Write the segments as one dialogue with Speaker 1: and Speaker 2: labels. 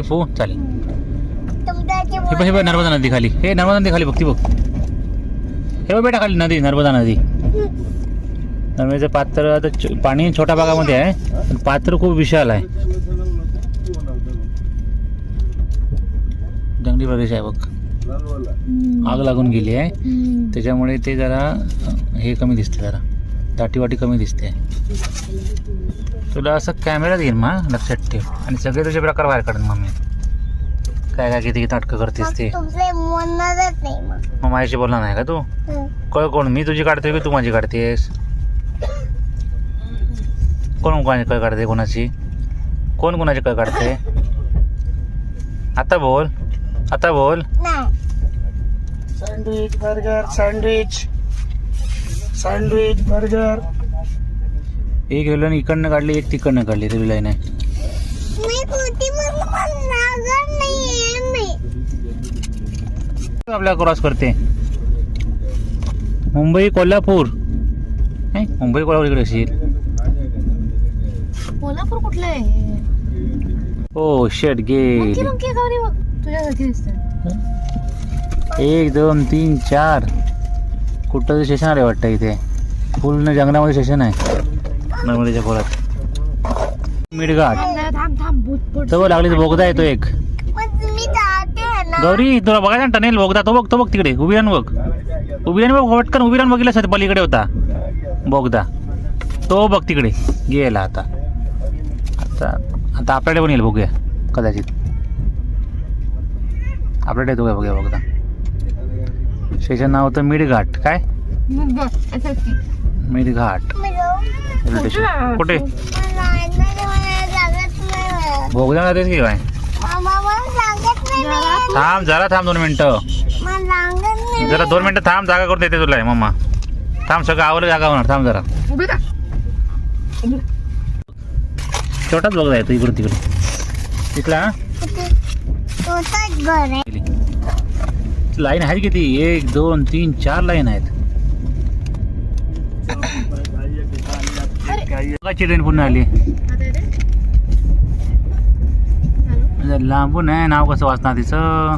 Speaker 1: फो चालेल. हे बघ हे बघ नर्मदा नदी खाली. हे नर्मदा नदी खाली बघ ती बघ. हे बघ बेटा खाली नदी नर्मदा नदी. नर्मदेचं पात्र आता पाणी छोट्या भागामध्ये आहे. पण पात्र खूप विशाल आहे. जंगली प्रदेश आहे बघ. आग लागून गेली आहे. त्याच्यामुळे ते जरा हे कमी दिसते जरा. दाटीवाटी कमी दिसते. तुला असं कॅमेरा देईन मा लक्षात ठेव. आणि सगळे तुझे प्रकार बाहेर काढून मम्मी. काय काय किती नाटकं करतेस ते.
Speaker 2: तुमचे म्हणणारच नाही मग.
Speaker 1: मग माझ्याशी बोलणार नाही का तू?
Speaker 2: हं.
Speaker 1: कळ कोण मी तुझी काढतोय की तू माझी काढतेस? कोण कोणाची कळ काढते कोणाची? कोण कोणाची कळ काढते? आता बोल. आता बोल.
Speaker 2: नाही.
Speaker 3: Sandwich burger sandwich sandwich burger
Speaker 1: एक रेल्वेने इकडनं काढली एक तिकडनं काढली रेल्वे लाईन आहे. आपल्या क्रॉस करते. मुंबई कोल्हापूर. नाही मुंबई कोल्हापूर इकडे असेल.
Speaker 4: कोल्हापूर कुठलं आहे?
Speaker 1: हो शेट
Speaker 4: दिसते.
Speaker 1: एक दोन तीन चार. कुठं स्टेशन आले वाटतं इथे? पूर्ण जंगलामध्ये स्टेशन आहे. नर्मदेच्या खोलात मिडघाट तो लागली बोगदा येतो एक. गौरी तुला बघायचा ना टनेल बोगदा तो बघ तो बघ तिकडे उभी राहून बघ. उभी राहून बघ पटकन उभी राहून बघितलं पलीकडे होता. बोगदा तो बघ तिकडे गेला आता. आता आता आपल्याकडे पण येईल बघूया कदाचित. आपल्याकडे येतो काय बघूया बोगदा स्टेशन नाव होतं मिडघाट काय?
Speaker 4: मग बघ असं की.
Speaker 1: मिडघाट
Speaker 2: मी जाऊ
Speaker 1: रेल्वे स्टेशन कुठे? बोगदा तेच की काय?
Speaker 2: मामा मला सांगत नाही मी.
Speaker 1: थांब जरा थांब दोन मिनिटं. जरा दोन मिनिटं थांब जागा करून देते तुला मम्मा. थांब सगळं आवडलं जागा होणार. थांब जरा. छोटाच बघा येतो इकडून तिकडे. तिथला लाईन आहेत किती? एक दोन तीन चार लाईन आहेत. बघाची ट्रेन पुन्हा आली?
Speaker 4: चालू?
Speaker 1: लांबून आहे नाव कसं वाचणार तिचं.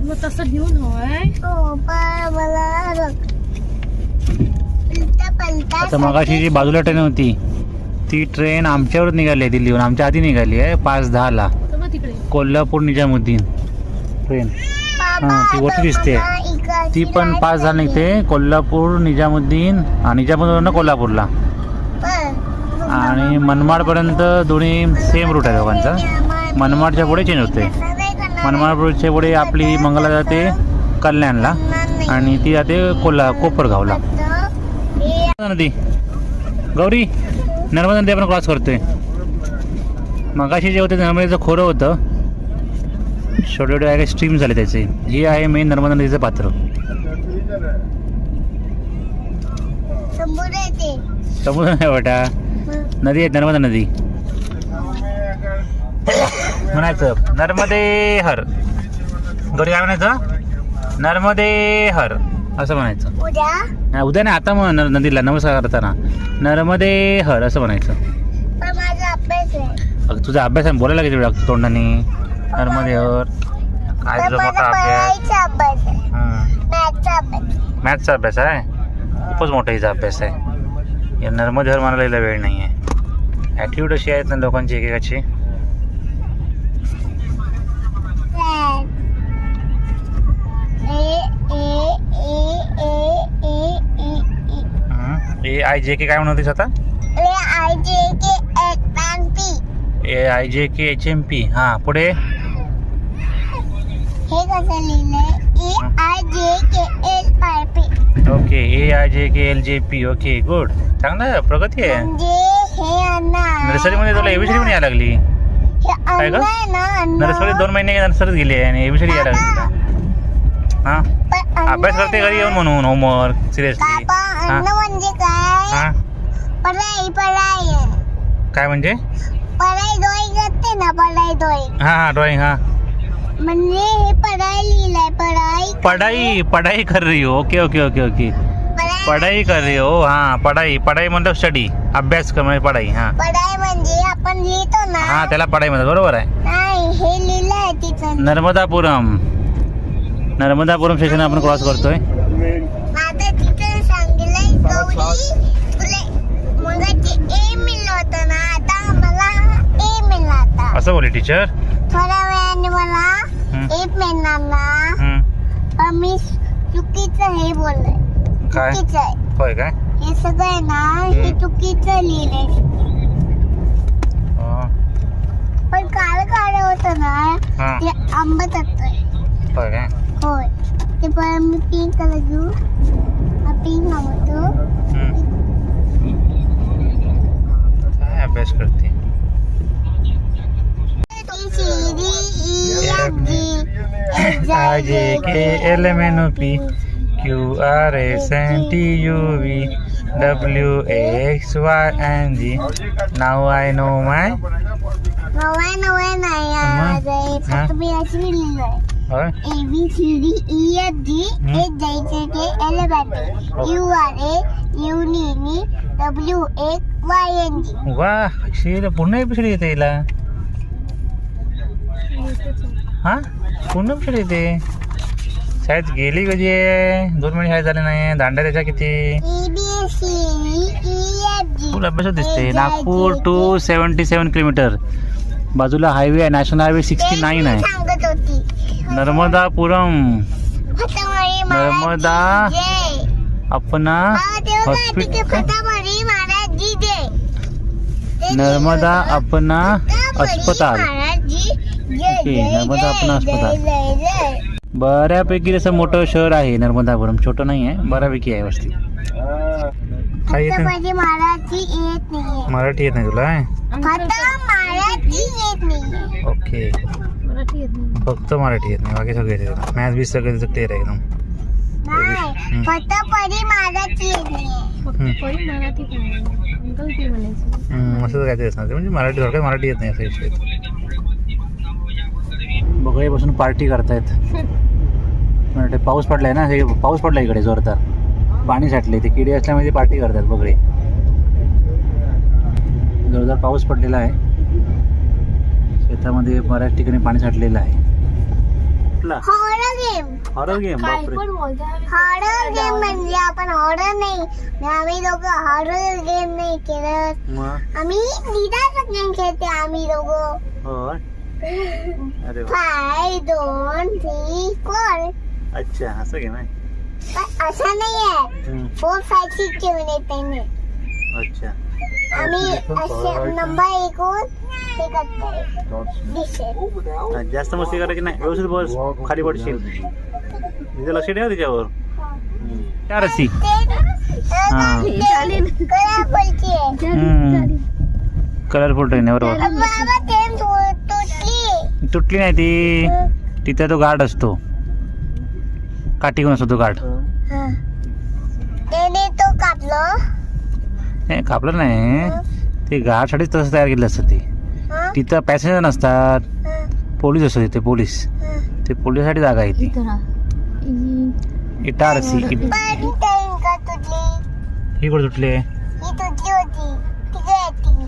Speaker 4: मग तसं घेऊन
Speaker 1: आता मगाशी जी बाजूला ट्रेन होती ती ट्रेन आमच्यावर निघाली आहे दिल्लीहून आमच्या आधी निघाली आहे पाच दहाला कोल्हापूर निजामुद्दीन ट्रेन हां ती वरती दिसते. ती पण पाच दहाला निघते कोल्हापूर निजामुद्दीन आणि निजामुद्दीन कोल्हापूरला. आणि मनमाडपर्यंत दोन्ही सेम रूट आहे दोघांचा. मनमाडच्या पुढे चेंज होते. मनमाडच्या पुढे आपली मंगला जाते कल्याणला आणि ती जाते कोल्हा कोपरगावला. नदी. गौरी नर्मदा नदी आपण क्रॉस करतोय. मगाशी जे होते नर्मदेचं खोरं होतं. छोटे छोटे आहे स्ट्रीम झाले त्याचे. हे आहे मेन नर्मदा नदीचं पात्र.
Speaker 2: समुद्र
Speaker 1: नाही वाटा नदी आहे नर्मदा नदी. म्हणायचं नर्मदे हर. गौरी काय म्हणायचं? नर्मदे हर. असं म्हणायचं.
Speaker 2: उद्या?
Speaker 1: नाही उद्या नाही आता नर- नदीला नमस्कार करताना. नर्मदे हर असं म्हणायचं. तुझा अभ्यास बोलायला किती वेळ लागतो तोंडाने. नर्मदे हर काय
Speaker 2: पण
Speaker 1: तुझा
Speaker 2: माझा
Speaker 1: मोठा अभ्यास.
Speaker 2: मॅथचा अभ्यास
Speaker 1: आहे? खूपच मोठा हिचा अभ्यास आहे. या नर्मदे हर म्हणायला हिला वेळ नाही आहे ॲटिट्यूड अशी आहेत ना लोकांची एकेकाची? ए आय जे के काय म्हणत होतीस आता?
Speaker 2: A I J K L Plan P.
Speaker 1: A I J K H M P हां पुढे?
Speaker 2: हे
Speaker 1: okay A I J K L J P okay good चांगलं प्रगती आहे.
Speaker 2: हे
Speaker 1: नर्सरीमध्ये तुला एबीसीडी पण यायला लागली. काय गं? नर्सरी दोन महिने नर्सरीत गेली आहे आणि एबीसीडी यायला लागली हाँ? अभ्यास करते घरी येऊन म्हणून होमवर्क सिरियसली
Speaker 2: बाबा म्हणजे काय पढाई पढाई
Speaker 1: काय म्हणजे?
Speaker 2: पढाई ड्रॉइंग करते ना पढाई ड्रॉइंग
Speaker 1: हाँ हाँ ड्रॉइंग हाँ.
Speaker 2: पढाई पढाई
Speaker 1: पढ़ाई पढ़ाई कर रही हो. ओके ओके ओके ओके
Speaker 2: पढाई.
Speaker 1: कर रही हो हा पढाई. पढाई मतलब स्टडी अभ्यास कर म्हणजे पढाई हा.
Speaker 2: पढाई म्हणजे आपण लिहितो ना.
Speaker 1: हा त्याला पढाई म्हणतात बरोबर आहे.
Speaker 2: नाही हे लिहिलं आहे तिथं.
Speaker 1: नर्मदापुरम. नर्मदापुरम स्टेशन आपण क्रॉस करतोय.
Speaker 2: आता तिथं सांगितलंय गौरी तुला मगाची ए मिळलं होतं ना आता मला ए मिळला आता.
Speaker 1: असं बोलले टीचर
Speaker 2: थोड्या मला
Speaker 1: हम्म.
Speaker 2: ए मिळणार ना. पण मी चुकीचं हे बोललोय
Speaker 1: काय?
Speaker 2: चुकीचं आहे.
Speaker 1: होय काय?
Speaker 2: हे सगळं आहे ना हे. चुकीचं लिहिलंय.
Speaker 1: हो.
Speaker 2: पण काल काढ होतं ना
Speaker 1: हा.
Speaker 2: ते आंबट होतंय
Speaker 1: होय काय?
Speaker 2: होय. ते पण मी पिंक कलर घेऊ. हा पिंक आवडतो.
Speaker 1: काय अभ्यास करते
Speaker 2: A, C, D, E, F, G, H,
Speaker 1: I J K L M N O P Q R S N T U V W X Y and Z. Now I know my.
Speaker 2: नव्या नव्या नाही आज आहे.
Speaker 1: हा?
Speaker 2: फक्त मी अशी लिहिलंय
Speaker 1: होय
Speaker 2: A B C D E F G
Speaker 1: hmm.
Speaker 2: H जायचे ते एल बॅटे यू आर ए यू नी W X Y N G
Speaker 1: वा शीला पूर्ण एपिसोड येते हिला हा पूर्ण येते? शाळेत गेली कधी आहे? दोन महिने शाळेत झाले नाही. दांड्या त्याच्या किती? फुल अभ्यासात दिसते. Nagpur two seventy seven kilometre बाजूला हायवे आहे. नॅशनल हायवे सिक्स्टी नाईन आहे. नर्मदापुरम. नर्मदा अपना हॉस्पिटल नर्मदा
Speaker 2: लिहिलं.
Speaker 1: अपना अस्पताल. ओके, नर्मदा
Speaker 2: जय
Speaker 1: अस्पताल. बऱ्यापैकी असं मोठं शहर आहे नर्मदापुरम. छोटं नाही आहे बऱ्यापैकी आहे वस्ती. काय येत नाही
Speaker 2: येत
Speaker 1: मराठी येत नाही तुला ओके.
Speaker 4: मराठी येत नाही
Speaker 1: फक्त मराठी येत नाही बाकी सगळे येते मॅथ्स बीस सगळं त्याचं क्लिअर आहे एकदम.
Speaker 4: फक्त. परी मराठी
Speaker 1: असं काय ते असणार म्हणजे मराठी थोडक्यात मराठी येत नाही असं विषय बघाईपासून पार्टी करतायत. म्हणजे पाऊस पडलाय ना हे पाऊस पडला इकडे जोरदार. पाणी साठले ते किडे असल्यामुळे पार्टी करतात बगळे जोरदार पाऊस पडलेला आहे. शेतामध्ये बऱ्याच ठिकाणी पाणी साठलेलं आहे.
Speaker 2: Horror game
Speaker 1: horror game
Speaker 2: horror game म्हणजे आपण हॉरर नाही. आम्ही दोघं हॉरर गेम नाही आम्ही गेम खेळते आम्ही दोघं.
Speaker 1: अरे वा.
Speaker 2: फाय दोन थ्री फोर
Speaker 1: अच्छा असं आहे
Speaker 2: पण असं नाही आहे फोर फाय सिक्स ठेवून येते त्याने
Speaker 1: अच्छा.
Speaker 2: आम्ही असे नंबर ऐकून हे दिसेल.
Speaker 1: हा, जास्त मस्ती करायची नाही? व्यवस्थित बस खाली पडशील. तिथे लक्ष ठेवा तिच्यावर. चार रस्सी हा. कलरफुल ट्रेन आहे बरोबर.
Speaker 2: बाबा ते तुटली
Speaker 1: नाही ती. तिथे तो गार्ड असतो. काठी घेऊन असतो तो गार्ड.
Speaker 2: त्याने तो कापलं?
Speaker 1: नाही कापलं नाही. ते गार्डसाठीच तसं तयार केलं असतं ते.
Speaker 2: हं?
Speaker 1: तिथं पॅसेंजर नसतात. पोलीस असतो तिथे पोलीस. ते पोलिससाठी जागा आहे ती. इटारसी ही कुठे तुटली आहे?
Speaker 2: तुटली होती तिकडे आहे ती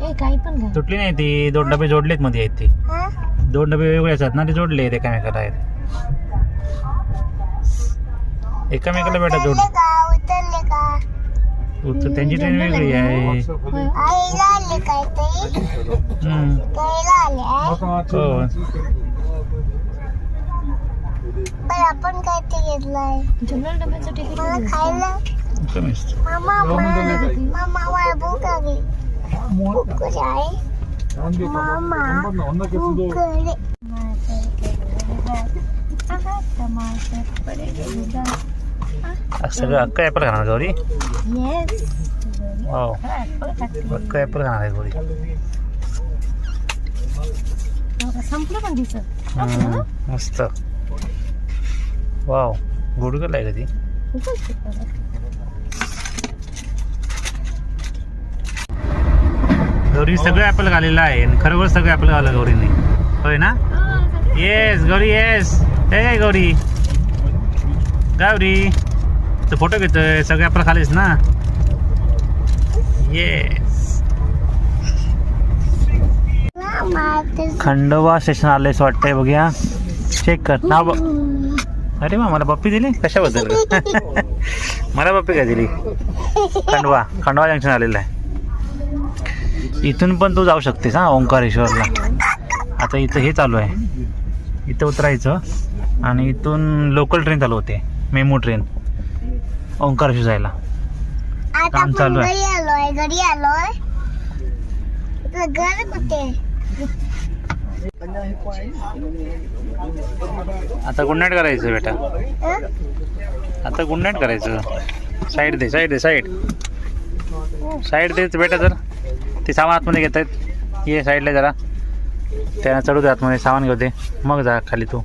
Speaker 4: ए काही पण घ्या
Speaker 1: तुटली नाही ती दोन डबे जोडलेत मध्ये आहेत ते
Speaker 2: हं?
Speaker 1: दोन डबे वेगळे असतात ना ते जोडले आहेत एकामेकाला आहेत एकामेकाला बेटा जोड
Speaker 2: उतरले का उतरले का
Speaker 1: उत्तर त्यांची ट्रेन वेगळी आहे
Speaker 4: होय.
Speaker 2: आईला आले काय ते
Speaker 1: हम्म.
Speaker 2: त्याला आले आहे.
Speaker 1: हो
Speaker 2: पण आपण काय ते घेतलंय
Speaker 4: जनरल डब्याचं तिकीट
Speaker 2: मला खायला
Speaker 1: कमीच
Speaker 2: मामा मामा मला भूक लागली भूक कशी आहे मामा भूक लागली. टमाटर पडेल
Speaker 1: सगळं अक्का ॲपल खाणार गौरी
Speaker 2: येस
Speaker 1: वाव अक्का ॲपल खाणार आहे गौरी
Speaker 4: संपलं पण दिसत
Speaker 1: हम्म, मस्त वाव गुडगल आहे कधी गौरी सगळं ॲपल घालेलं आहे खरोखर सगळं ॲपल घालं गौरीने. होय ना? येस गौरी येस ए गौरी? गौरी तो फोटो घेतोय सगळे आपला खालीस ना?
Speaker 2: येस
Speaker 1: खंडोबा स्टेशन आलेस वाटतंय बघूया. चेक कर. नाव बघ. अरे वा मला पप्पी दिली? कशाबद्दल? मला पप्पी काय दिली? खंडवा खंडवा जंक्शन आलेलं आहे. इथून पण तू जाऊ शकतेस हा ओंकारेश्वरला. आता इथं हे चालू आहे. इथं उतरायचं. आणि इथून लोकल ट्रेन चालू होते. मेमो ट्रेन ओंकारेश्वर जायला.
Speaker 2: आता
Speaker 1: काम चालू आहे. आता गुड नाईट करायचं बेटा? आता गुड नाईट करायचं. साईड दे साईड दे साईड साईड देच बेटा जर. ते सामान आतमध्ये घेत आहेत ये साईडला जरा. त्यांना चढू दे आतमध्ये. सामान घेऊ दे. मग जा खाली तू.